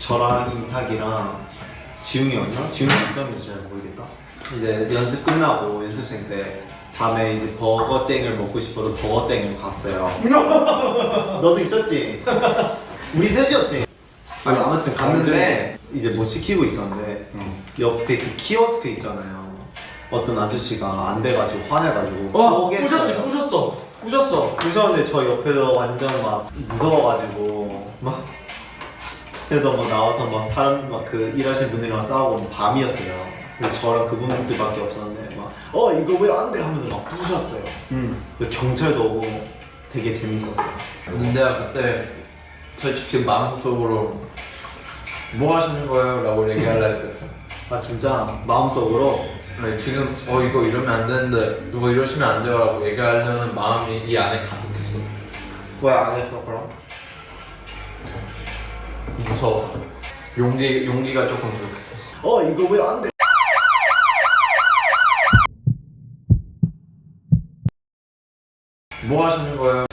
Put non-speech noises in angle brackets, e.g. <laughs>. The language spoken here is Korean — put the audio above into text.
저랑 이탁이랑 지웅이었나? 지웅이 있었는지 잘 모르겠다. 이제 연습 끝나고 연습생 때 밤에 이제 버거땡을 먹고 싶어서 버거땡을 갔어요. <laughs> 너도 있었지? 우리 셋이었지? 아니, 아무튼 갔는데 이제 못 시키고 있었는데 옆에 그 키오스크 있잖아요. 어떤 아저씨가 안 돼가지고 화내가지고 어. 부셨지, 부셨어, 부셨어. 무서운데 저 옆에서 완전 막 무서워가지고 막 그래서 막 나와서 막 사람 막그 일하시는 분들이랑 싸우고 밤이었어요. 그래서 저랑 그분들밖에 없었는데 막 어 이거 왜 안 돼 하면서 막 부셨어요. 그래서 경찰도 오고 되게 재밌었어요. 근데 내가 그때 솔직히 마음속으로 뭐 하시는 거예요? 라고 얘기하려고 했어. 아 진짜 마음속으로 아니, 지금 어 이거 이러면 안 되는데 누가 이러시면 안 돼요 라고 얘기하려는 마음이 이 안에 가득했어. 왜 안 했어 그럼? 무서워서. 용기, 용기가 조금 부족했어. 어 이거 왜 안 돼? 뭐 하시는 거예요?